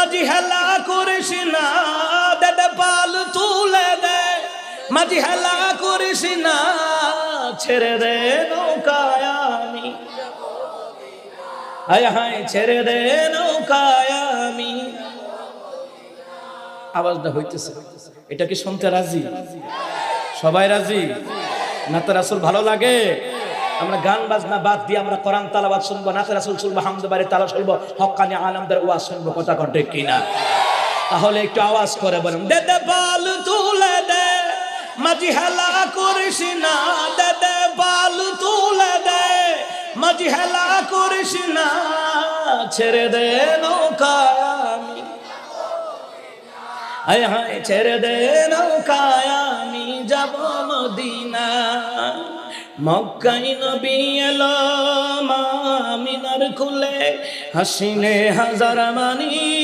মাঝি হেলা করিস না, দেদে পাল তুলে দে। মাঝি হেলা করিস না, ছেড়ে দে নৌকায় আমি। হায় হায়, ছেড়ে দে নৌকায় আমি। আওয়াজটা হইতেছে। এটা কি শুনতে রাজি? সবাই রাজি? নাতে রাসুল ভালো লাগে? আমরা গান বাজনা বাদ দিয়ে আমরা কোরআন তালাবাদ শুনব নাতে রাসুল শুনব হামদ বাড়ি তালা শুনব হকানি আলমদের ওয়াজ শুনব, কথা কণ্ঠে কিনা? তাহলে একটু আওয়াজ করে বলুন, দে দে, বাল তুলে দে, মাঝি হেলা করিস না, দে দে, বাল তুলে দে, মাঝি হেলা করিস না, ছেড়ে দে নৌকায় আমি। হায় হায়, ছেড়ে দে নৌকায় আমি, যাব মদিনা। মক্কাই নবী এলো মা মিনার খুলে হাসিনে হাজার মানি।